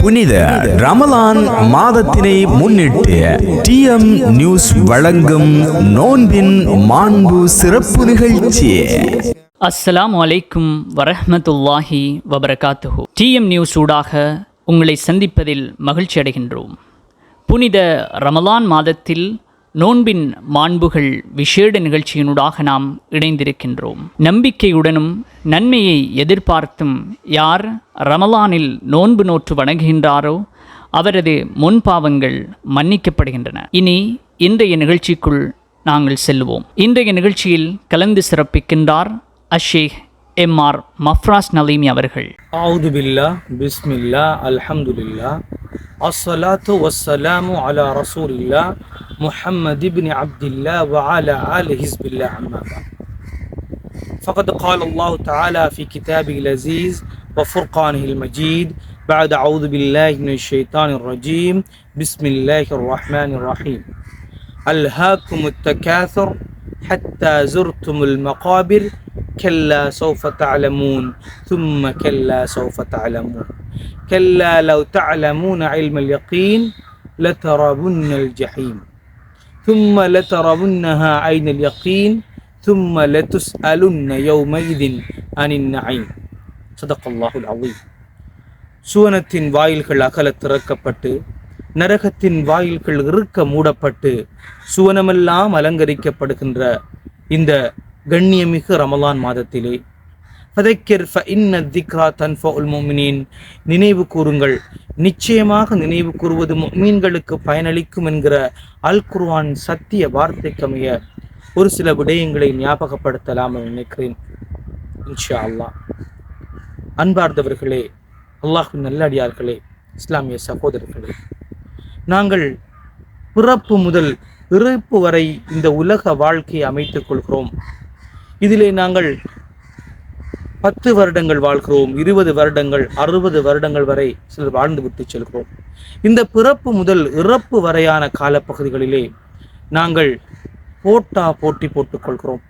புனித ரமலான் மாதத்தினை முன்னிட்டு D M news வழங்கும் நோன்பின் மாண்பு சிறப்பு நிகழ்ச்சி. அஸ்ஸலாமு அலைக்கும் வரஹ்மத்துல்லாஹி வபரகாத்துஹு. டிஎம் நியூஸ் ஊடாக உங்களை சந்திப்பதில் மகிழ்ச்சி அடைகின்றோம் புனித ரமலான் மாதத்தில் நோன்பின் மாண்புகள் விசேட நிகழ்ச்சியினூடாக நாம் இணைந்திருக்கின்றோம். நம்பிக்கையுடனும் நன்மையை எதிர்பார்த்தும் யார் ரமலானில் நோன்பு நோற்று வணங்குகின்றாரோ அவரது முன்பாவங்கள் மன்னிக்கப்படுகின்றன. இனி இன்றைய நிகழ்ச்சிக்குள் நாங்கள் செல்வோம். இன்றைய நிகழ்ச்சியில் கலந்து சிறப்பிக்கின்றார் அஷேக் எம் ஆர் மஃப்ராஸ் நலீமி அவர்கள். ஆவுது பிஸ்மில்லா அல்ஹம்துலில்லா அஸ்ஸலாத்து வஸ்ஸலாமு அலா ரசூலில்லா محمد بن عبد الله وعلى آل حزب الله عما بعد. فقد قال الله تعالى في كتابه العزيز وفرقانه المجيد بعد أعوذ بالله من الشيطان الرجيم. بسم الله الرحمن الرحيم. ألهاكم التكاثر حتى زرتم المقابر كلا سوف تعلمون ثم كلا سوف تعلمون. كلا لو تعلمون علم اليقين لترون الجحيم. ثم لترونها عين اليقين ثم لتسألن يومئذ عن النعيم صدق الله العظيم சுவனத்தின் வாயில்கள் அகல திறக்கப்பட்டு நரகத்தின் வாயில்கள் இறுக்க மூடப்பட்டு சுவனமெல்லாம் அலங்கரிக்கப்படுகின்ற இந்த கண்ணியமிகு ரமலான் மாதத்திலே ஃபதக்கிர் ஃபஇன்ன திக்ரா தன்ஃபஉல் முஃமினீன் நினைவு கூறுங்கள். நிச்சயமாக நினைவு கூறுவது மீன்களுக்கு பயனளிக்கும் என்கிற அல் குர்வான் சத்திய வார்த்தைக்கமைய ஒரு சில விடயங்களை ஞாபகப்படுத்தலாம் நினைக்கிறேன். இன்ஷா அல்லாஹ் அன்பார்ந்தவர்களே அல்லாஹு நல்லடியார்களே இஸ்லாமிய சகோதரர்களே நாங்கள் பிறப்பு முதல் இறப்பு வரை இந்த உலக வாழ்க்கையை அமைத்துக் கொள்கிறோம். இதிலே நாங்கள் பத்து வருடங்கள் வாழ்கிறோம் இருபது வருடங்கள் அறுபது வருடங்கள் வரை சிலர் வாழ்ந்து விட்டு செல்கிறோம். இந்த பிறப்பு முதல் இறப்பு வரையான காலப்பகுதிகளிலே நாங்கள் போட்டா போட்டி போட்டுக்கொள்கிறோம்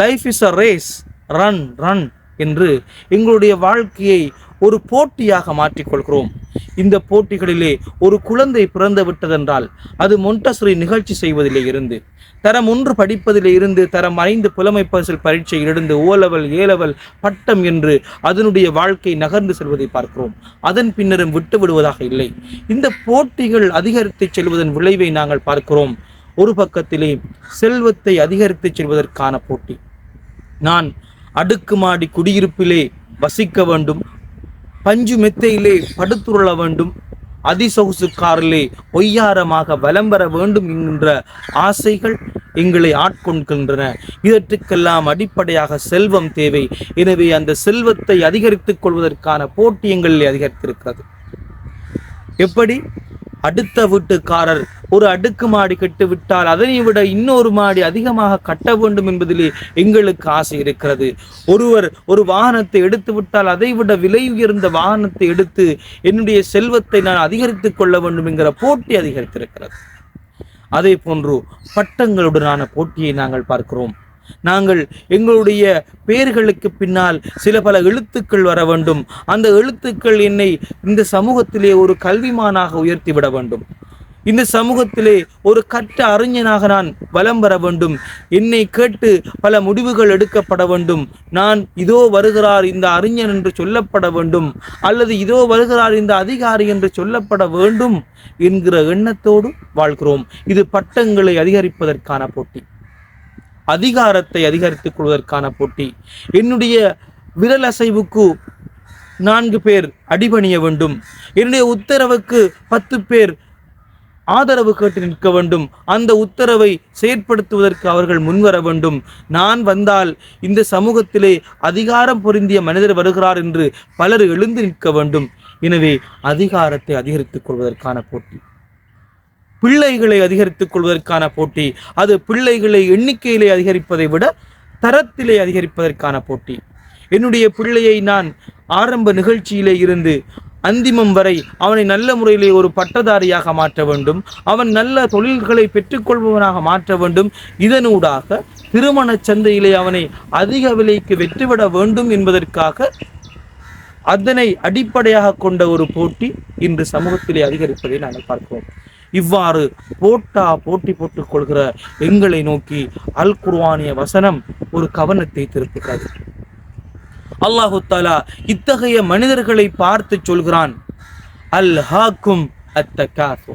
life is a race run run என்று எங்களுடைய வாழ்க்கையை ஒரு போட்டியாக மாற்றிக்கொள்கிறோம். இந்த போட்டிகளிலே ஒரு குழந்தை பிறந்து விட்டதென்றால் அது மொண்டசரி நிகழ்ச்சி செய்வதிலே இருந்து தரம் ஒன்று படிப்பதிலே இருந்து தரம் ஐந்து புலமை பரிசில் பரீட்சையில் இருந்து ஓலவல் ஏலவல் பட்டம் என்று அதனுடைய வாழ்க்கை நகர்ந்து செல்வதை பார்க்கிறோம். அதன் பின்னரும் விட்டு விடுவதாக இல்லை. இந்த போட்டிகள் அதிகரித்து செல்வதன் விளைவை நாங்கள் பார்க்கிறோம். ஒரு பக்கத்திலே செல்வத்தை அதிகரித்து செல்வதற்கான போட்டி. நான் அடுக்குமாடி குடியிருப்பிலே வசிக்க வேண்டும். பஞ்சு மெத்தையிலே படுத்துருள வேண்டும். அதிசொகுசு காரிலே ஒய்யாரமாக வலம் பெற வேண்டும் என்கின்ற ஆசைகள் எங்களை ஆட்கொள்கின்றன. இதற்கெல்லாம் அடிப்படையாக செல்வம் தேவை. எனவே அந்த செல்வத்தை அதிகரித்துக் கொள்வதற்கான போட்டி எங்களில் அதிகரித்திருக்கிறது. எப்படி? அடுத்த வீட்டுக்காரர் ஒரு அடுக்கு மாடி கட்டு விட்டால் அதனை விட இன்னொரு மாடி அதிகமாக கட்ட வேண்டும் என்பதிலே எங்களுக்கு ஆசை இருக்கிறது. ஒருவர் ஒரு வாகனத்தை எடுத்து விட்டால் அதை விட விலை உயர்ந்த வாகனத்தை எடுத்து என்னுடைய செல்வத்தை நான் அதிகரித்துக் கொள்ள வேண்டும் என்கிற போட்டி அதிகரித்திருக்கிறது. அதே போன்று பட்டங்களுடனான போட்டியை நாங்கள் பார்க்கிறோம். நாங்கள் எங்களுடைய பெயர்களுக்கு பின்னால் சில பல எழுத்துக்கள் வர வேண்டும். அந்த எழுத்துக்கள் என்னை இந்த சமூகத்திலே ஒரு கல்விமானாக உயர்த்திவிட வேண்டும். இந்த சமூகத்திலே ஒரு கற்ற அறிஞனாக நான் வலம் வர வேண்டும். என்னை கேட்டு பல முடிவுகள் எடுக்கப்பட வேண்டும். நான் இதோ வருகிறார் இந்த அறிஞன் என்று சொல்லப்பட வேண்டும். அல்லது இதோ வருகிறார் இந்த அதிகாரி என்று சொல்லப்பட வேண்டும் என்கிற எண்ணத்தோடு வாழ்கிறோம். இது பட்டங்களை அதிகரிப்பதற்கான போட்டி. அதிகாரத்தை அதிகரித்துக் கொள்வதற்கான போட்டி. என்னுடைய விரல் அசைவுக்கு நான்கு பேர் அடிபணிய வேண்டும். என்னுடைய உத்தரவுக்கு பத்து பேர் ஆதரவு கேட்டு நிற்க வேண்டும். அந்த உத்தரவை செயற்படுத்துவதற்கு அவர்கள் முன்வர வேண்டும். நான் வந்தால் இந்த சமூகத்திலே அதிகாரம் பொருந்திய மனிதர் வருகிறார் என்று பலர் எழுந்து நிற்க வேண்டும். எனவே அதிகாரத்தை அதிகரித்துக் கொள்வதற்கான போட்டி. பிள்ளைகளை அதிகரித்துக் கொள்வதற்கான போட்டி அது பிள்ளைகளை எண்ணிக்கையிலே அதிகரிப்பதை விட தரத்திலே அதிகரிப்பதற்கான போட்டி. என்னுடைய பிள்ளையை நான் ஆரம்ப நிகழ்ச்சியிலே இருந்து அந்திமம் வரை அவனை நல்ல முறையிலே ஒரு பட்டதாரியாக மாற்ற வேண்டும் அவன் நல்ல தொழில்களை பெற்றுக்கொள்பவனாக மாற்ற வேண்டும். இதனூடாக திருமண சந்தையிலே அவனை அதிக விலைக்கு வெற்றிவிட வேண்டும் என்பதற்காக அதனை அடிப்படையாக கொண்ட ஒரு போட்டி இன்று சமூகத்திலே அதிகரிப்பதை நாங்கள் பார்க்கிறோம். இவ்வாறு போட்டா போட்டி போட்டுக் கொள்கிற எங்களை நோக்கி அல் குர்வானிய வசனம் ஒரு கவனத்தை திருப்புகிறது. அல்லாஹு தாலா இத்தகைய மனிதர்களை பார்த்து சொல்கிறான். அல் ஹாக்கும் அத்தகாசு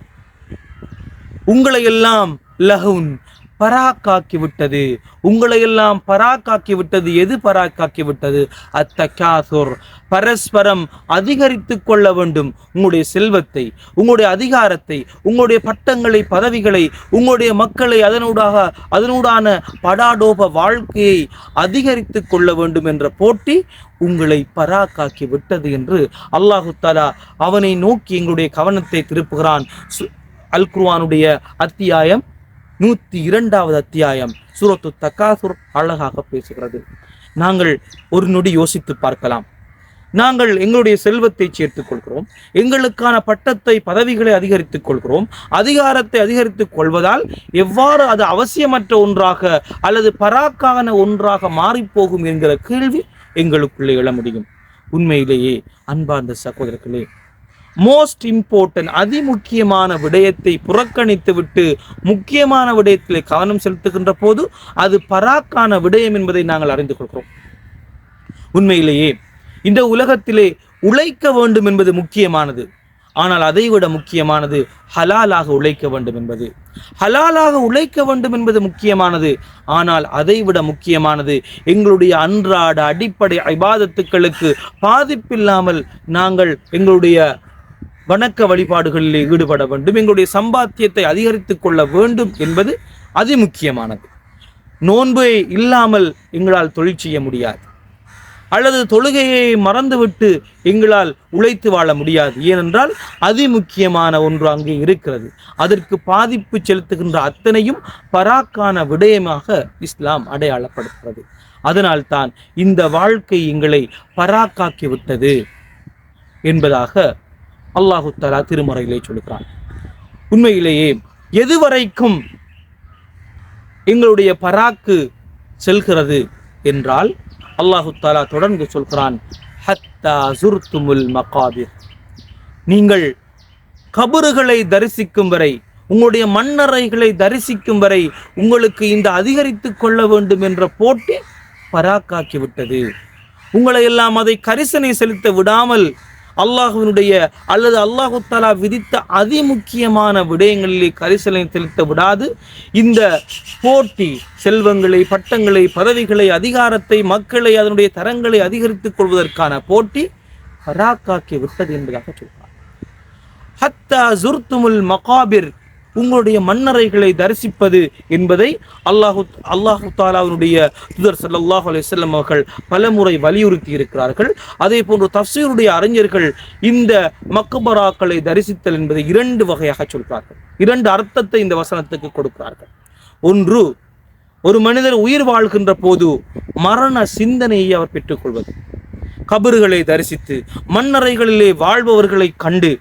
உங்களை எல்லாம் லஹுன் பராக்காக்கி விட்டது உங்களை எல்லாம் பராக்காக்கி விட்டது எது பராக்காக்கி விட்டது அத்தகாசுர். பரஸ்பரம் அதிகரித்து கொள்ள வேண்டும். உங்களுடைய செல்வத்தை உங்களுடைய அதிகாரத்தை உங்களுடைய பட்டங்களை பதவிகளை உங்களுடைய மக்களை அதனூடாக அதனூடான படாடோப வாழ்க்கையை அதிகரித்து கொள்ள வேண்டும் என்ற போட்டி உங்களை பராக்காக்கி விட்டது என்று அல்லாஹு தாலா அவனை நோக்கி எங்களுடைய கவனத்தை திருப்புகிறான். சு- அல் அத்தியாயம் நூத்தி இரண்டாவது அத்தியாயம் சூரத்து தக்காசுர் அழகாக பேசுகிறது. நாங்கள் ஒரு நொடி யோசித்து பார்க்கலாம். நாங்கள் எங்களுடைய செல்வத்தை சேர்த்துக் கொள்கிறோம். எங்களுக்கான பட்டத்தை பதவிகளை அதிகரித்துக் கொள்கிறோம். அதிகாரத்தை அதிகரித்துக் கொள்வதால் எவ்வாறு அது அவசியமற்ற ஒன்றாக அல்லது பராக்கான ஒன்றாக மாறிப்போகும் என்கிற கேள்வி எங்களுக்குள்ளே எழ முடியும். உண்மையிலேயே அன்பார்ந்த சகோதரர்களே மோஸ்ட் இம்பார்ட்டன்ட் அதிமுக்கியமான விடயத்தை புறக்கணித்து விட்டு முக்கியமான விடயத்தில் கவனம் செலுத்துகின்ற போது அது பராக்கான விடயம் என்பதை நாங்கள் அறிந்து கொள்கிறோம். உண்மையிலேயே இந்த உலகத்திலே உழைக்க வேண்டும் என்பது முக்கியமானது. ஆனால் அதைவிட முக்கியமானது ஹலாலாக உழைக்க வேண்டும் என்பது. ஹலாலாக உழைக்க வேண்டும் என்பது முக்கியமானது. ஆனால் அதைவிட முக்கியமானது எங்களுடைய அன்றாட அடிப்படை ஐபாதத்துக்களுக்கு பாதிப்பில்லாமல் நாங்கள் எங்களுடைய வணக்க வழிபாடுகளில் ஈடுபட வேண்டும். எங்களுடைய சம்பாத்தியத்தை அதிகரித்துக் கொள்ள வேண்டும் என்பது அதி முக்கியமானது. நோன்பு இல்லாமல் எங்களால் தொழில் செய்ய முடியாது. அல்லது தொழுகையை மறந்துவிட்டு எங்களால் உழைத்து வாழ முடியாது. ஏனென்றால் அதி முக்கியமான ஒன்று அங்கே இருக்கிறது. அதற்கு பாதிப்பு செலுத்துகின்ற அத்தனையும் பராக்கான விடயமாக இஸ்லாம் அடையாளப்படுத்துகிறது. அதனால்தான் இந்த வாழ்க்கை எங்களை பராக்காக்கி விட்டது என்பதாக அல்லாஹு தலா திருமறையிலே சொல்கிறான் உண்மையிலேயே எதுவரைக்கும் எங்களுடைய பராக்கு செல்கிறது என்றால் அல்லாஹு தாலா தொடர்ந்து சொல்கிறான் ஹத்தா ஜுர்துமுல் மகாபிர். நீங்கள் கபறுகளை தரிசிக்கும் வரை உங்களுடைய மண்ணறைகளை தரிசிக்கும் வரை உங்களுக்கு இந்த அதிகரித்து கொள்ள வேண்டும் என்ற போட்டி பராக்காக்கி விட்டது. உங்களை எல்லாம் அதை கரிசனை செலுத்த விடாமல் அல்லாஹுவினுடைய அல்லது அல்லாஹு தஆலா விதித்த அதிமுக்கியமான விடயங்களிலே கரிசலை செலுத்த விடாது. இந்த போட்டி செல்வங்களை பட்டங்களை பதவிகளை அதிகாரத்தை மக்களை அதனுடைய தரங்களை அதிகரித்துக் கொள்வதற்கான போட்டி பராக்காக்கி விட்டது என்பதாக சொல்றார். ஹத்தா ஜுர்துமுல் மகாபிர் உங்களுடைய மண்ணறைகளை தரிசிப்பது என்பதை அல்லாஹு அல்லாஹு தாலாவினுடைய துதர் சல்லாஹ் அலிசல்லம் அவர்கள் பலமுறை வலியுறுத்தி இருக்கிறார்கள். அதே போன்று தப்சீருடைய அறிஞர்கள் இந்த மக்கபராக்களை தரிசித்தல் என்பதை இரண்டு வகையாக சொல்கிறார்கள். இரண்டு அர்த்தத்தை இந்த வசனத்துக்கு கொடுக்கிறார்கள். ஒன்று ஒரு மனிதர் உயிர் வாழ்கின்ற போது மரண சிந்தனையை அவர் பெற்றுக்கொள்வது. கபறுகளை தரிசித்து மண்ணறைகளிலே வாழ்பவர்களை கண்டு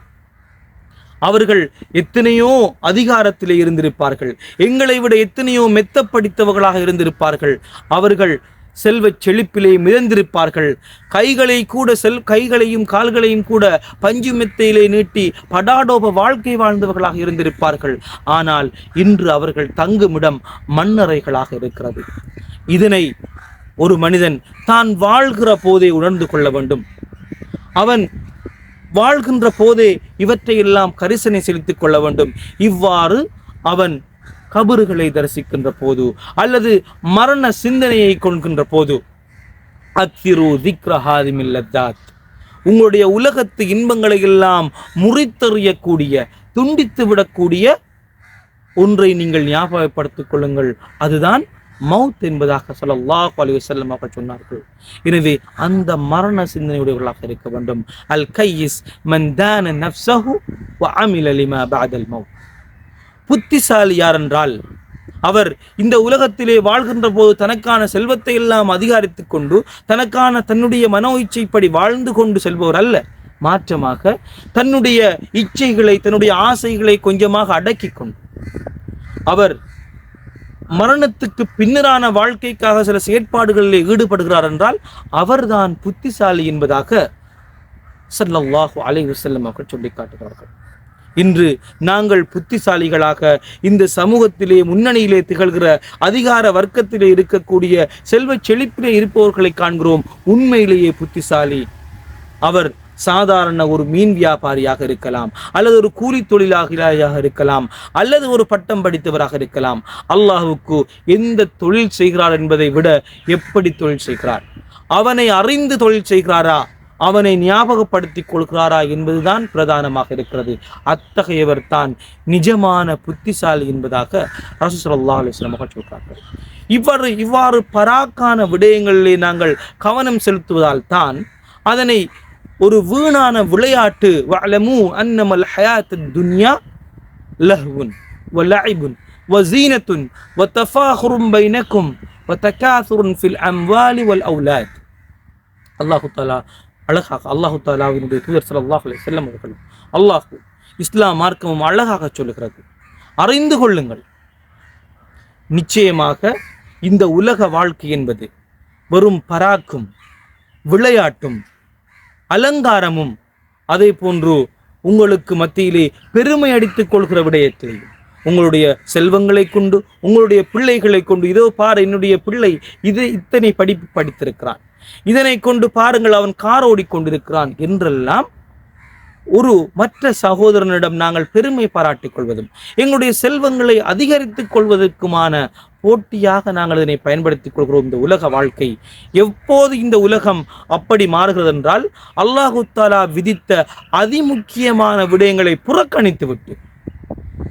அவர்கள் எத்தனையோ அதிகாரத்திலே இருந்திருப்பார்கள். எங்களை விட எத்தனையோ மெத்த படித்தவர்களாக இருந்திருப்பார்கள். அவர்கள் செல்வச் செழிப்பிலே மிதந்திருப்பார்கள். கைகளை கூட செல் கைகளையும் கால்களையும் கூட பஞ்சு மெத்தையிலே நீட்டி படாடோப வாழ்க்கை வாழ்ந்தவர்களாக இருந்திருப்பார்கள். ஆனால் இன்று அவர்கள் தங்குமிடம் மண்ணறைகளாக இருக்கிறது. இதனை ஒரு மனிதன் தான் வாழ்கிற போதே உணர்ந்து கொள்ள வேண்டும். அவன் வாழ்கின்ற போதே இவற்றையெல்லாம் கரிசனை செலுத்திக் கொள்ள வேண்டும். இவ்வாறு அவன் கபறுகளை தரிசிக்கின்ற போது அல்லது மரண சிந்தனையை கொள்கின்ற போது அத்திரு திக்ரஹாதிமில்லத்தாத் உங்களுடைய உலகத்து இன்பங்களை எல்லாம் முறித்தெறியக்கூடிய துண்டித்து விடக்கூடிய ஒன்றை நீங்கள் ஞாபகப்படுத்திக் கொள்ளுங்கள். அதுதான் மவுத் என்பதாக ஸல்லல்லாஹு அலைஹி வஸல்லம் அவர்கள் சொன்னார்கள். எனவே அந்த மரண சிந்தனையுடையவர்களாக இருக்க வேண்டும். அல் கையிஸ் மந்தான நப்சஹு அமில் அலிமா பாதல் மவுத். புத்திசாலி யார் என்றால் அவர் இந்த உலகத்திலே வாழ்கின்ற போது தனக்கான செல்வத்தை எல்லாம் அதிகாரித்து கொண்டு தனக்கான தன்னுடைய மனோ இச்சைப்படி வாழ்ந்து கொண்டு செல்பவர் அல்ல. மாற்றமாக தன்னுடைய இச்சைகளை தன்னுடைய ஆசைகளை கொஞ்சமாக அடக்கிக் கொண்டு அவர் மரணத்துக்கு பின்னரான வாழ்க்கைக்காக சில செயற்பாடுகளில் ஈடுபடுகிறார் என்றால் அவர்தான் புத்திசாலி என்பதாக ஸல்லல்லாஹு அலைஹி வஸல்லம் அவர்கள் சொல்லி காட்டுகிறார்கள். இன்று நாங்கள் புத்திசாலிகளாக இந்த சமூகத்திலே முன்னணியிலே திகழ்கிற அதிகார வர்க்கத்திலே இருக்கக்கூடிய செல்வ செழிப்பிலே இருப்பவர்களை காண்கிறோம். உண்மையிலேயே புத்திசாலி. அவர் சாதாரண ஒரு மீன் வியாபாரியாக இருக்கலாம் அல்லது ஒரு கூலி தொழிலாளியாக இருக்கலாம் அல்லது ஒரு பட்டம் படித்தவராக இருக்கலாம். அல்லாஹுக்கு எந்த தொழில் செய்கிறார் என்பதை விட எப்படி தொழில் செய்கிறார்? அவனை அறிந்து தொழில் செய்கிறாரா? அவனை ஞாபகப்படுத்திக் கொள்கிறாரா என்பதுதான் பிரதானமாக இருக்கிறது. அத்தகையவர் தான் நிஜமான புத்திசாலி என்பதாக ரசூசல்லா ஸல்லல்லாஹு அவர்கள் சொல்கிறார்கள் இவ்வாறு இவ்வாறு பராக்கான விடயங்களிலே நாங்கள் கவனம் செலுத்துவதால் தான் அதனை ஒரு வீணான விளையாட்டு வஅலமு அன்னமல் ஹயாத் துன்யா லஹ்வுன் வலஇபுன் வசீனத்துன் வதஃபாஹுரும் பைனக்கும் வதகாசுருன் ஃபில் அம்வாலி வல் அவுலாத். அல்லாஹு தாலா அழகாக அல்லாஹு தாலாவினுடைய தூதர் சல்லாஹ் அலி செல்லம் அவர்களும் அல்லாஹ் இஸ்லாம் மார்க்கமும் அழகாக சொல்லுகிறது. அறிந்து கொள்ளுங்கள். நிச்சயமாக இந்த உலக வாழ்க்கை என்பது வெறும் பராக்கும் விளையாட்டும் அலங்காரமும் அதே போன்று உங்களுக்கு மத்தியிலே பெருமை அடித்துக் கொள்கிற விடயத்தில் உங்களுடைய செல்வங்களை கொண்டு உங்களுடைய பிள்ளைகளை கொண்டு இதோ பார் என்னுடைய பிள்ளை இது இத்தனை படிப்பு படித்திருக்கிறான். இதனை கொண்டு பாருங்கள் அவன் கார் ஓடிக்கொண்டிருக்கிறான் என்றெல்லாம் ஒரு மற்ற சகோதரனிடம் நாங்கள் பெருமை பாராட்டிக் கொள்வதும் எங்களுடைய செல்வங்களை அதிகரித்துக் கொள்வதற்குமான போட்டியாக நாங்கள் இதனை பயன்படுத்திக் கொள்கிறோம். இந்த உலக வாழ்க்கை எப்போது இந்த உலகம் அப்படி மாறுகிறது என்றால் அல்லாஹு தாலா விதித்த அதிமுக்கியமான விடயங்களை புறக்கணித்துவிட்டு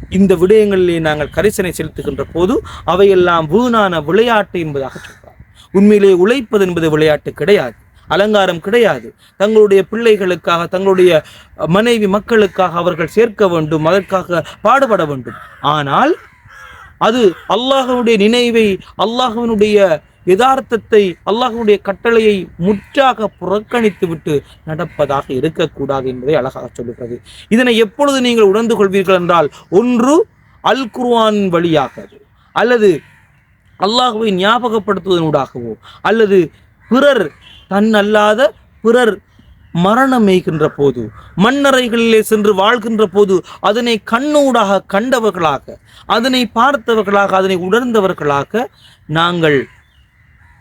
இந்த விடயங்களிலே நாங்கள் கரிசனை செலுத்துகின்ற போது அவையெல்லாம் வீணான விளையாட்டு என்பதாக சொல்றார். உண்மையிலே உழைப்பது என்பது விளையாட்டு கிடையாது. அலங்காரம் கிடையாது. தங்களுடைய பிள்ளைகளுக்காக தங்களுடைய மனைவி மக்களுக்காக அவர்கள் சேர்க்க வேண்டும் அதற்காக பாடுபட வேண்டும். ஆனால் அது அல்லாஹனுடைய நினைவை அல்லாஹ்வினுடைய யதார்த்தத்தை அல்லாஹனுடைய கட்டளையை முற்றாக புறக்கணித்து விட்டு நடப்பதாக இருக்கக்கூடாது என்பதை அழகாக சொல்லுகிறது. இதனை எப்பொழுது நீங்கள் உணர்ந்து கொள்வீர்கள் என்றால் ஒன்று அல் குர்வான் வழியாக அல்லது அல்லாஹுவை ஞாபகப்படுத்துவதனூடாகவோ அல்லது பிறர் தன் அல்லாத பிறர் மரணம் எய்கின்ற போது மண்ணறைகளிலே சென்று வாழ்கின்ற போது அதனை கண்ணூடாக கண்டவர்களாக அதனை பார்த்தவர்களாக அதனை உணர்ந்தவர்களாக நாங்கள்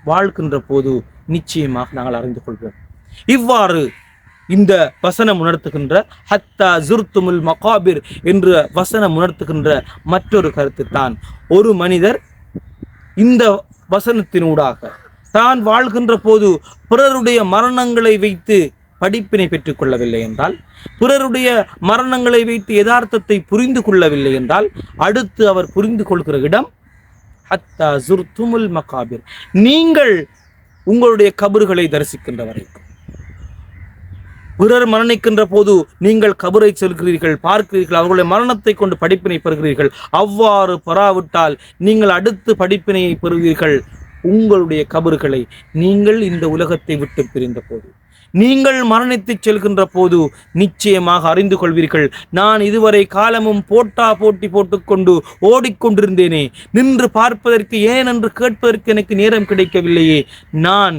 வாழ்கின்ற போது நிச்சயமாக நாங்கள் அறிந்து கொள்வோம். இவ்வாறு இந்த வசனம் உணர்த்துகின்ற ஹத்தா ஜுர்துமுல் மகாபிர் என்ற வசனம் உணர்த்துகின்ற மற்றொரு கருத்து தான் ஒரு மனிதர் இந்த வசனத்தினூடாக தான் வாழ்கின்ற போது பிறருடைய மரணங்களை வைத்து படிப்பினை பெற்றுக் கொள்ளவில்லை என்றால் பிறருடைய மரணங்களை வைத்து யதார்த்தத்தை புரிந்து கொள்ளவில்லை என்றால் அடுத்து அவர் புரிந்து கொள்கிற இடம் ஹத்தா ஜுர்துமுல் மகாபிர். நீங்கள் உங்களுடைய கபறுகளை தரிசிக்கின்ற வரைக்கும் பிறர் மரணிக்கின்ற போது நீங்கள் கபரை செல்கிறீர்கள் பார்க்கிறீர்கள் அவர்களுடைய மரணத்தை கொண்டு படிப்பினை பெறுகிறீர்கள். அவ்வாறு பெறாவிட்டால் நீங்கள் அடுத்து படிப்பினையை பெறுவீர்கள். உங்களுடைய கபறுகளை நீங்கள் இந்த உலகத்தை விட்டு பிரிந்த போது நீங்கள் மரணித்து செல்கின்ற போது நிச்சயமாக அறிந்து கொள்வீர்கள் நான் இதுவரை காலமும் போட்டா போட்டி போட்டுக்கொண்டு ஓடிக்கொண்டிருந்தேனே நின்று பார்ப்பதற்கு ஏன் என்று கேட்பதற்கு எனக்கு நேரம் கிடைக்கவில்லையே நான்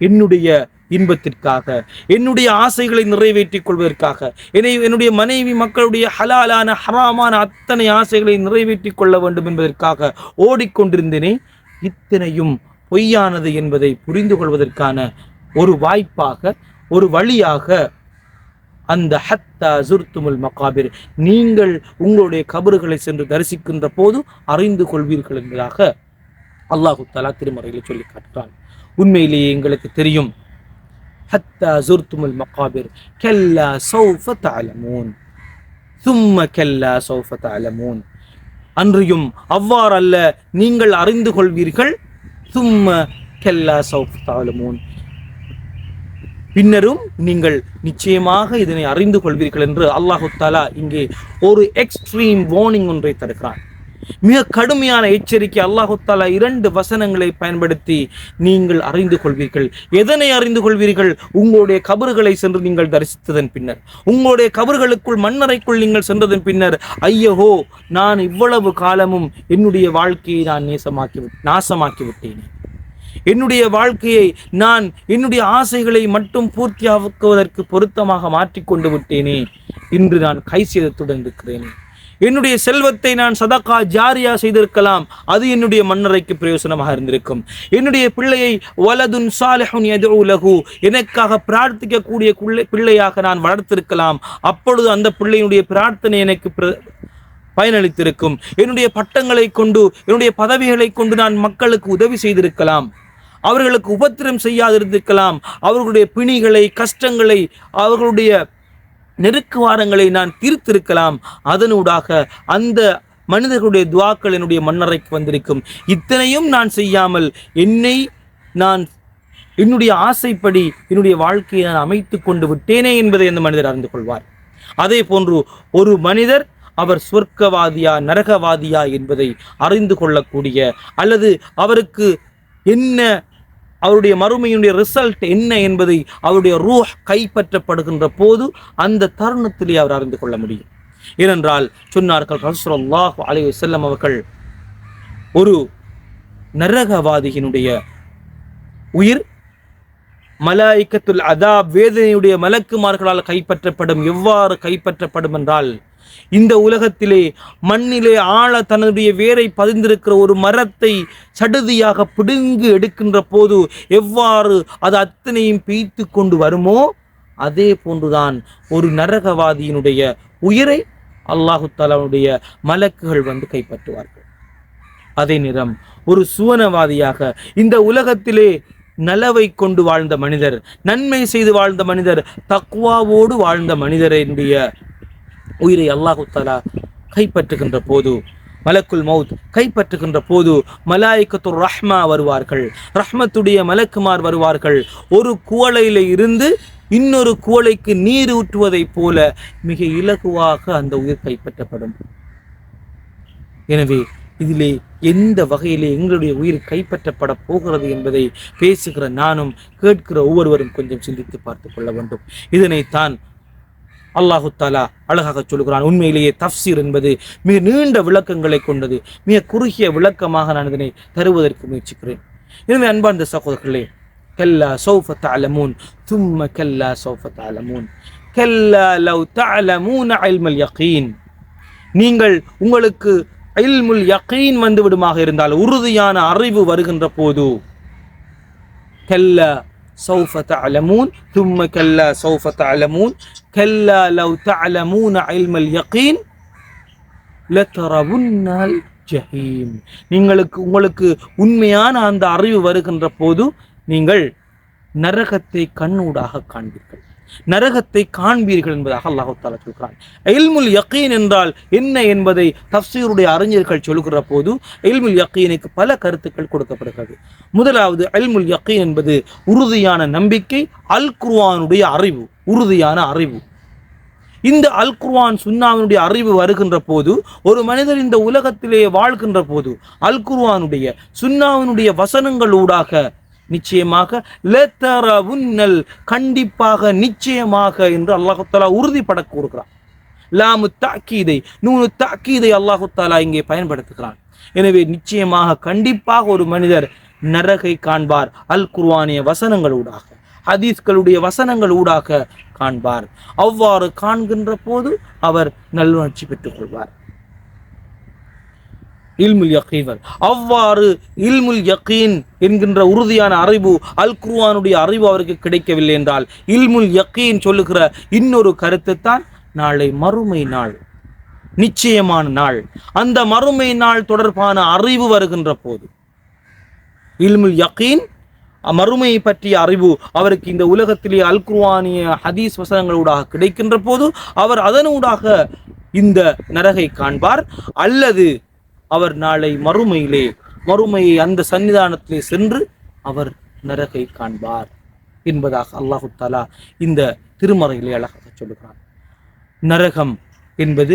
என்னுடைய இன்பத்திற்காக என்னுடைய ஆசைகளை நிறைவேற்றிக் கொள்வதற்காக என்னை என்னுடைய மனைவி மக்களுடைய ஹலாலான ஹராமான அத்தனை ஆசைகளை நிறைவேற்றிக் கொள்ள வேண்டும் என்பதற்காக ஓடிக்கொண்டிருந்தேனே இத்தனையும் பொய்யானது என்பதை புரிந்து கொள்வதற்கான ஒரு வாய்ப்பாக ஒரு வழியாக அந்த ஹத்தா ஜுர்துமுல் மகாபிர் நீங்கள் உங்களுடைய கபறுகளை சென்று தரிசிக்கின்ற போது அறிந்து கொள்வீர்கள் என்பதாக அல்லாஹு தலா திருமறையில் சொல்லி காட்டுறான் உண்மையிலேயே எங்களுக்கு தெரியும் ஹத்தா ஜுர்துமுல் மகாபிர் கெல்லா சௌஃப தஅலமூன். சும்ம கெல்லா சௌஃப தஅலமூன். அன்றியும் அவ்வாறல்ல நீங்கள் அறிந்து கொள்வீர்கள். சும்ம கெல்லா சௌஃப தஅலமூன் பின்னரும் நீங்கள் நிச்சயமாக இதனை அறிந்து கொள்வீர்கள் என்று அல்லாஹு தாலா இங்கே ஒரு எக்ஸ்ட்ரீம் வார்னிங் ஒன்றை தருகிறான். மிக கடுமையான எச்சரிக்கை அல்லாஹுத்தால இரண்டு வசனங்களை பயன்படுத்தி நீங்கள் அறிந்து கொள்வீர்கள். எதனை அறிந்து கொள்வீர்கள்? உங்களுடைய கபறுகளை சென்று நீங்கள் தரிசித்ததன் பின்னர். உங்களுடைய கபர்களுக்குள் மண்ணறைக்குள் நீங்கள் சென்றதன் பின்னர் ஐயோ நான் இவ்வளவு காலமும் என்னுடைய வாழ்க்கையை நான் நேசமாக்கி விட்- நாசமாக்கி விட்டேன். என்னுடைய வாழ்க்கையை நான் என்னுடைய ஆசைகளை மட்டும் பூர்த்தியாக்குவதற்கு பொருத்தமாக மாற்றிக்கொண்டு விட்டேனே. இன்று நான் கை சேதத்துடன் இருக்கிறேனே. என்னுடைய செல்வத்தை நான் சதக்கா ஜாரியா செய்திருக்கலாம். அது என்னுடைய மன்னரைக்கு பிரயோசனமாக இருந்திருக்கும். என்னுடைய பிள்ளையை வலதுன் சாலஹுன் எது உலகு எனக்காக பிரார்த்திக்கக்கூடிய பிள்ளையாக நான் வளர்த்திருக்கலாம். அப்பொழுது அந்த பிள்ளையினுடைய பிரார்த்தனை எனக்கு பிர- பயனளித்திருக்கும். என்னுடைய பட்டங்களை கொண்டு என்னுடைய பதவிகளை கொண்டு நான் மக்களுக்கு உதவி செய்திருக்கலாம். அவர்களுக்கு உபத்திரம் செய்யாதிருந்திருக்கலாம். அவர்களுடைய பிணிகளை கஷ்டங்களை அவர்களுடைய நெருக்குவாரங்களை நான் தீர்த்திருக்கலாம். அதனூடாக அந்த மனிதர்களுடைய துவாக்கள் என்னுடைய மன்னரைக்கு வந்திருக்கும். இத்தனையும் நான் செய்யாமல் என்னை நான் என்னுடைய ஆசைப்படி என்னுடைய வாழ்க்கையை நான் அமைத்து கொண்டு விட்டேனே என்பதை அந்த மனிதர் அறிந்து கொள்வார். அதே போன்று ஒரு மனிதர் அவர் சொர்க்கவாதியா நரகவாதியா என்பதை அறிந்து கொள்ளக்கூடிய அல்லது அவருக்கு என்ன அவருடைய மறுமையினுடைய ரிசல்ட் என்ன என்பதை அவருடைய ரூஹ் கைப்பற்றப்படுகின்ற போது அந்த தருணத்திலே அவர் அறிந்து கொள்ள முடியும். ஏனென்றால் சொன்னார்கள் ரசூலுல்லாஹி அலி வஸல்லம் அவர்கள் ஒரு நரகவாதியினுடைய உயிர் மலாய்க்கத்துல் அதாப் வேதனையுடைய மலக்குமார்களால் கைப்பற்றப்படும் எவ்வாறு கைப்பற்றப்படும் என்றால் இந்த உலகத்திலே மண்ணிலே ஆழ தன்னுடைய வேரை பதிந்திருக்கிற ஒரு மரத்தை சடுதியாக பிடுங்கு எடுக்கின்ற போது எவ்வாறு அது அத்தனையும் பீய்த்து கொண்டு வருமோ அதே போன்றுதான் ஒரு நரகவாதியினுடைய உயிரை அல்லாஹு தாலாவுடைய மலக்குகள் வந்து கைப்பற்றுவார்கள். அதே நேரம் ஒரு சுவனவாதியாக இந்த உலகத்திலே நலவை கொண்டு வாழ்ந்த மனிதர் நன்மை செய்து வாழ்ந்த மனிதர் தக்குவாவோடு வாழ்ந்த மனிதருடைய உயிரை அல்லாஹு தாலா கைப்பற்றுகின்ற போது மலக்குல் மவுத் கைப்பற்றுகின்ற போது மலாய்க்கத்து ரஹ்மா வருவார்கள். ரஹ்மத்துடைய மலக்குமார் வருவார்கள். ஒரு குவளையில இருந்து இன்னொரு குவளைக்கு நீர் ஊற்றுவதைப் போல மிக இலகுவாக அந்த உயிர் கைப்பற்றப்படும். எனவே இதிலே எந்த வகையிலே எங்களுடைய உயிர் கைப்பற்றப்பட போகிறது என்பதை பேசுகிற நானும் கேட்கிற ஒவ்வொருவரும் கொஞ்சம் சிந்தித்து பார்த்து கொள்ள வேண்டும். இதனைத்தான் அல்லாஹு தாலா அழகாக சொல்கிறான் உண்மையிலேயே தஃப்சீர் என்பது மிக நீண்ட விளக்கங்களை கொண்டது. மிக குறுகிய விளக்கமாக நான் இதனை தருவதற்கு முயற்சிக்கிறேன். எனவே அன்பார்ந்த சகோதரர்களே கல்லா சௌஃபத் அலமூன் தும்ம கல்லா சௌஃபத் அலமூன் கல்லா லவ் தலமூன் அல்மல் யகீன். நீங்கள் உங்களுக்கு அல்முல் யகீன் வந்து விடுமாக இருந்தால் உறுதியான அறிவு வருகின்ற போது கல்லா சௌஃப தலமூன் தும்ம கல்லா சௌஃப தலமூன் கல்லா லவ் தலமூன் அல்மல் யகீன் லத்தரவுன்னால் ஜஹீம். உங்களுக்கு உங்களுக்கு உண்மையான அந்த அறிவு வருகின்ற போது நீங்கள் நரகத்தை கண்ணூடாக காண்பீர்கள். நரகத்தை காண்பீர்கள் என்பதாக அல்லாஹால சொல்கிறான். எல்முல் யக்கீன் என்றால் என்ன என்பதை தப்சீருடைய அறிஞர்கள் சொல்கிற போது எல்முல் யக்கீனுக்கு பல கருத்துக்கள் கொடுக்கப்படுகிறது. முதலாவது அல்முல் யக்கீன் என்பது உறுதியான நம்பிக்கை அல் குர்வானுடைய அறிவு உறுதியான அறிவு. இந்த அல் குர்வான் சுன்னாவினுடைய அறிவு வருகின்ற போது ஒரு மனிதர் இந்த உலகத்திலே வாழ்கின்ற போது அல் குர்வானுடைய சுன்னாவினுடைய வசனங்களூடாக நிச்சயமாக லெத்தரவுன்னல் கண்டிப்பாக நிச்சயமாக என்று அல்லாஹுத்தாலா உறுதிப்பட கூறுகிறான். லாமு தாக்கீதை நூறு தாக்கீதை அல்லாஹு தாலா இங்கே பயன்படுத்துகிறான். எனவே நிச்சயமாக கண்டிப்பாக ஒரு மனிதர் நரகை காண்பார் அல் குர்வானிய வசனங்கள் ஊடாக ஹதீஸ்களுடைய வசனங்கள் ஊடாக காண்பார். அவ்வாறு காண்கின்ற போது அவர் நல்லுணர்ச்சி பெற்றுக்கொள்வார் இல்முல் யக்கீன் அவ்வாறு இல்முல் யக்கீன் என்கின்ற உறுதியான அறிவு அல் குர்ஆனுடைய அறிவு அவருக்கு கிடைக்கவில்லை என்றால் இல்முல் யக்கீன் சொல்லுகிற இன்னொரு கருத்து தான் நாளை மறுமை நாள் நிச்சயமான நாள் அந்த மறுமை நாள் தொடர்பான அறிவு வருகின்ற போது. இல்முல் யக்கீன் மறுமையை பற்றிய அறிவு அவருக்கு இந்த உலகத்திலே அல் குர்ஆனிய ஹதீஸ் வசனங்களூடாக கிடைக்கின்ற போது அவர் அதனூடாக இந்த நரகை காண்பார். அல்லது அவர் நாளை மறுமையிலே மறுமையை அந்த சன்னிதானத்திலே சென்று அவர் நரகை காண்பார் என்பதாக அல்லாஹு தாலா இந்த திருமறையிலே அழகாக சொல்லுகிறான். நரகம் என்பது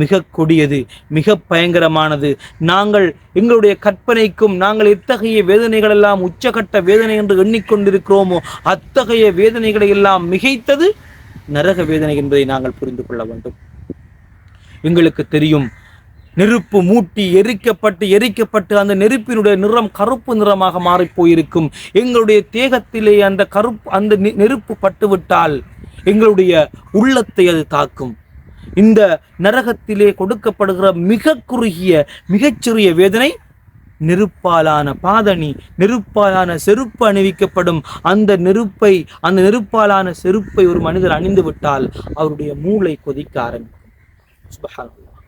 மிக கொடியது மிக பயங்கரமானது. நாங்கள் எங்களுடைய கற்பனைக்கும் நாங்கள் எத்தகைய வேதனைகள் எல்லாம் உச்சகட்ட வேதனை என்று எண்ணிக்கொண்டிருக்கிறோமோ அத்தகைய வேதனைகளை எல்லாம் மிகைத்தது நரக வேதனை என்பதை நாங்கள் புரிந்து கொள்ள வேண்டும். எங்களுக்கு தெரியும் நெருப்பு மூட்டி எரிக்கப்பட்டு எரிக்கப்பட்டு அந்த நெருப்பினுடைய நிறம் கருப்பு நிறமாக மாறிப்போயிருக்கும். எங்களுடைய தேகத்திலே அந்த கருப்பு அந்த நெ- நெருப்பு பட்டுவிட்டால் எங்களுடைய உள்ளத்தை அது தாக்கும். இந்த நரகத்திலே கொடுக்கப்படுகிற மிக குறுகிய மிகச்சிறிய வேதனை நெருப்பாலான பாதணி நெருப்பாலான செருப்பு அணிவிக்கப்படும். அந்த நெருப்பை அந்த நெருப்பாலான செருப்பை ஒரு மனிதர் அணிந்து விட்டால் அவருடைய மூளை கொதிக்க ஆரம்பிக்கும். சுப்ஹானல்லாஹ்.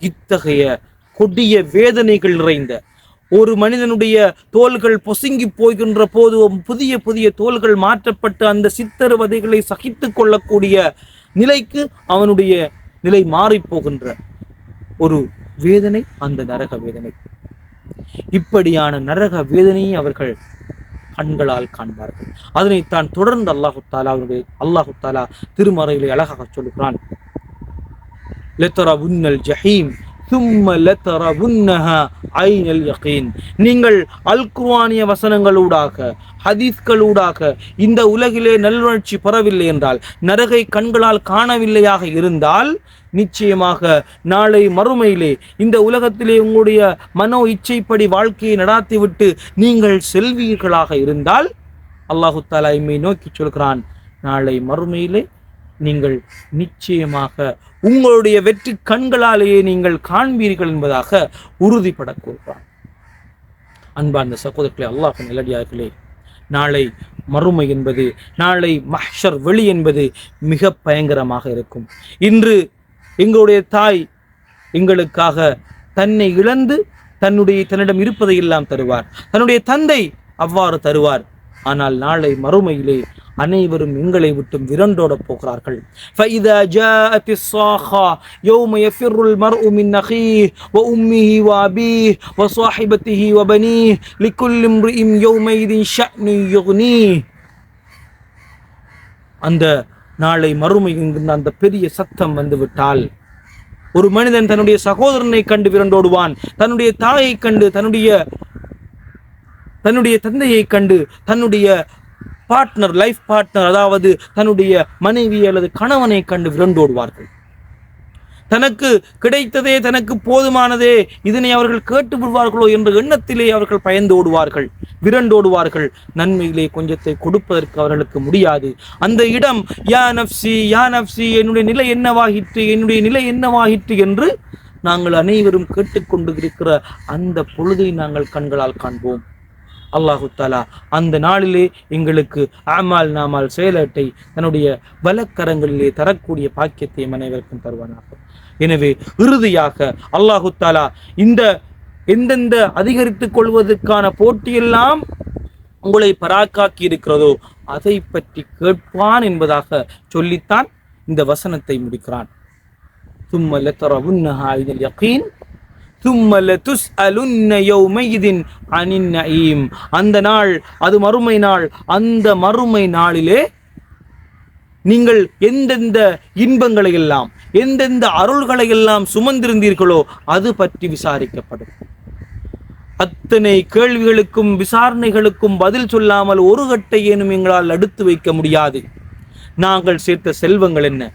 இத்தகைய கொடிய வேதனைகள் நிறைந்த ஒரு மனிதனுடைய தோள்கள் பொசுங்கி போகின்ற போது புதிய புதிய தோள்கள் மாற்றப்பட்டு அந்த சித்தருவதைகளை சகித்துக் கொள்ளக்கூடிய நிலைக்கு அவனுடைய நிலை மாறிப் போகின்ற ஒரு வேதனை அந்த நரக வேதனை. இப்படியான நரக வேதனையை அவர்கள் கண்களால் காண்பார்கள். அதனைத்தான் தொடர்ந்து அல்லாஹு தாலா அவருடைய அல்லாஹு தாலா திருமறைகளை அழகாக சொல்கிறான் லெத்தரவுன்னல் ஜஹீம் சும்ம லெத்தரவுன்னஹா ஐனல் யகீன் நீங்கள் அல் வசனங்களூடாக ஹதீஸ்களூடாக இந்த உலகிலே நல்வளர்ச்சி பெறவில்லை என்றால் நரகை கண்களால் காணவில்லையாக இருந்தால் நிச்சயமாக நாளை மறுமையிலே இந்த உலகத்திலே உங்களுடைய மனோ இச்சைப்படி வாழ்க்கையை நடாத்திவிட்டு நீங்கள் செல்வீர்களாக இருந்தால் அல்லாஹு தாலா இம்மை நோக்கி சொல்கிறான் நாளை மறுமையிலே நீங்கள் நிச்சயமாக உங்களுடைய வெற்றி கண்களாலேயே நீங்கள் காண்பீர்கள் என்பதாக உறுதிப்பட கூறுகிறான் அன்பார்ந்த சகோதரர்களே அல்லாஹ் நல்லடியார்களே நாளை மறுமை என்பது நாளை மஹ்ஷர் வெளி என்பது மிக பயங்கரமாக இருக்கும். இன்று எங்களுடைய தாய் எங்களுக்காக தன்னை இழந்து தன்னுடைய தன்னிடம் இருப்பதை எல்லாம் தருவார். தன்னுடைய தந்தை அவ்வாறு தருவார். ஆனால் நாளை மறுமையிலே அனைவரும் எங்களை விட்டும் விரண்டோட போகிறார்கள் فإذا جاءت الصاخة يوم يفر المرء من أخيه وأمه وأبيه وصاحبته وبنيه لكل امرئ يومئذ شأن يغنيه அந்த நாளை மறுமை என்கின்ற அந்த பெரிய சத்தம் வந்துவிட்டால் ஒரு மனிதன் தன்னுடைய சகோதரனை கண்டு விரண்டோடுவான் தன்னுடைய தாயை கண்டு தன்னுடைய தன்னுடைய தந்தையை கண்டு தன்னுடைய பார்ட்னர் லைஃப் பார்ட்னர் அதாவது தன்னுடைய மனைவி அல்லது கணவனை கண்டு விரண்டோடுவார்கள். தனக்கு கிடைத்ததே தனக்கு போதுமானதே இதனை அவர்கள் கேட்டு விடுவார்களோ என்ற எண்ணத்திலே அவர்கள் பயந்து ஓடுவார்கள் விரண்டோடுவார்கள். நன்மையிலே கொஞ்சத்தை கொடுப்பதற்கு அவர்களுக்கு முடியாது. அந்த இடம் யா நப்சி யா நப்சி என்னுடைய நிலை என்னவாகிற்று என்னுடைய நிலை என்னவாகிற்று என்று நாங்கள் அனைவரும் கேட்டுக்கொண்டு இருக்கிற அந்த பொழுதை நாங்கள் கண்களால் காண்போம். அல்லாஹு தாலா அந்த நாளிலே எங்களுக்கு ஆமால் நாமால் செயலட்டை தன்னுடைய வலக்கரங்களிலே தரக்கூடிய பாக்கியத்தை அனைவருக்கும் தருவானாக எனவே இறுதியாக அல்லாஹு தாலா இந்த எந்தெந்த அதிகரித்துக் கொள்வதற்கான போட்டியெல்லாம் உங்களை பராக்காக்கி இருக்கிறதோ அதை பற்றி கேட்பான் என்பதாக சொல்லித்தான் இந்த வசனத்தை முடிக்கிறான் ثم لترونها عين اليقين அந்த நாள் அது மறுமை நாள். அந்த மறுமை நாளிலே நீங்கள் எந்தெந்த இன்பங்களை எல்லாம் எந்தெந்த அருள்களை எல்லாம் சுமந்திருந்தீர்களோ அது பற்றி விசாரிக்கப்படும். அத்தனை கேள்விகளுக்கும் விசாரணைகளுக்கும் பதில் சொல்லாமல் ஒரு கட்டை ஏனும் எங்களால் அடுத்து வைக்க முடியாது. நாங்கள் சேர்த்த செல்வங்கள் என்ன?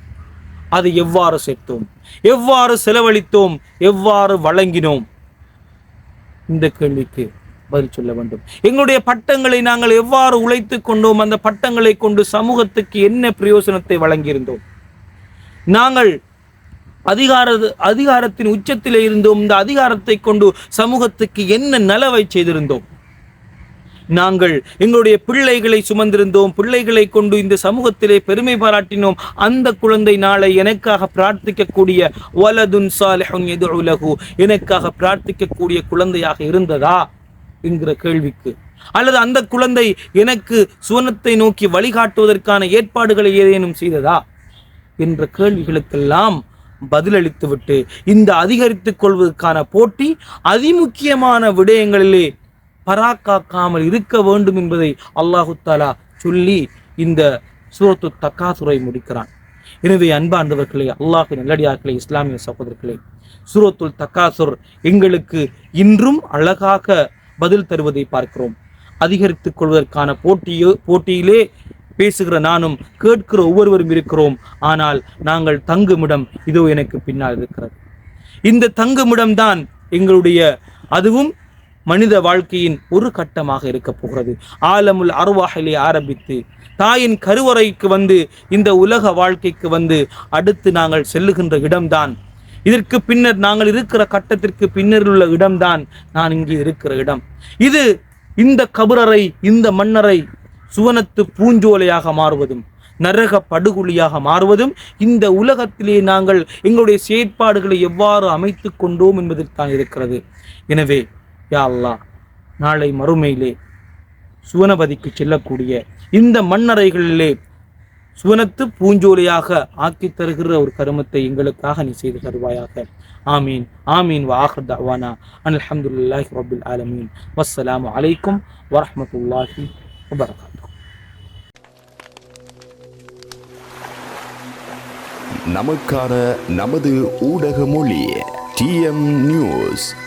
அதை எவ்வாறு சேர்த்தோம்? எவ்வாறு செலவழித்தோம்? எவ்வாறு வழங்கினோம்? இந்த கேள்விக்கு பதில் சொல்ல வேண்டும். எங்களுடைய பட்டங்களை நாங்கள் எவ்வாறு உழைத்து கொண்டோம்? அந்த பட்டங்களை கொண்டு சமூகத்துக்கு என்ன பிரயோசனத்தை வழங்கியிருந்தோம்? நாங்கள் அதிகார அதிகாரத்தின் உச்சத்தில் இருந்தோம். இந்த அதிகாரத்தை கொண்டு சமூகத்துக்கு என்ன நலவை செய்திருந்தோம்? நாங்கள் எங்களுடைய பிள்ளைகளை சுமந்திருந்தோம் பிள்ளைகளை கொண்டு இந்த சமூகத்திலே பெருமை பாராட்டினோம். அந்த குழந்தை நாளை எனக்காக பிரார்த்திக்கக்கூடிய வலதுன் சாலிஹுன் எதுஉ எனக்காக பிரார்த்திக்கக்கூடிய குழந்தையாக இருந்ததா என்கிற கேள்விக்கு. அல்லது அந்த குழந்தை எனக்கு சுவனத்தை நோக்கி வழிகாட்டுவதற்கான ஏற்பாடுகளை ஏதேனும் செய்ததா என்ற கேள்விகளுக்கெல்லாம் பதிலளித்துவிட்டு இந்த அதிகரித்துக் கொள்வதற்கான போட்டி அதிமுக்கியமான விடயங்களிலே பராக்காக்காமல் இருக்க வேண்டும் என்பதை அல்லாஹு தாலா சொல்லி இந்த சூரத்து தக்காசுரை முடிக்கிறான். எனவே அன்பார்ந்தவர்களே அல்லாஹு நல்லடியார்களே இஸ்லாமிய சகோதரர்களே சூரத்துல் தக்காசுர் எங்களுக்கு இன்றும் அழகாக பதில் தருவதை பார்க்கிறோம். அதிகரித்துக் கொள்வதற்கான போட்டியோ போட்டியிலே பேசுகிற நானும் கேட்கிற ஒவ்வொருவரும் இருக்கிறோம். ஆனால் நாங்கள் தங்குமிடம் இதோ எனக்கு பின்னால் இருக்கிறது. இந்த தங்குமிடம்தான் எங்களுடைய அதுவும் மனித வாழ்க்கையின் ஒரு கட்டமாக இருக்க போகிறது. ஆலமுல் அருவாகிலே ஆரம்பித்து தாயின் கருவறைக்கு வந்து இந்த உலக வாழ்க்கைக்கு வந்து அடுத்து நாங்கள் செல்லுகின்ற இடம்தான். இதற்கு பின்னர் நாங்கள் இருக்கிற கட்டத்திற்கு பின்னர் உள்ள இடம்தான் நான் இங்கே இருக்கிற இடம். இது இந்த கபுரறை இந்த மன்னரை சுவனத்து பூஞ்சோலையாக மாறுவதும் நரக படுகொலியாக மாறுவதும் இந்த உலகத்திலே நாங்கள் எங்களுடைய செயற்பாடுகளை எவ்வாறு அமைத்து கொண்டோம் என்பதில் தான் இருக்கிறது. எனவே யா அல்லா நாளை மறுமையிலே சுவனபதிக்கு செல்லக்கூடிய இந்த மண்ணறைகளிலே சுவனத்து பூஞ்சோலியாக ஆக்கி தருகிற ஒரு கருமத்தை எங்களுக்காக நீ செய்து தருவாயாக. ஆமீன். ஆமீன். வாஹர் தவானா. அலமதுல்லாஹி ரபுல் ஆலமீன். வஸ்ஸலாமு அலைக்கும் வரமத்துல்லாஹி வபரகாத்து நமக்கான நமது ஊடக மொழி டிஎம் நியூஸ்.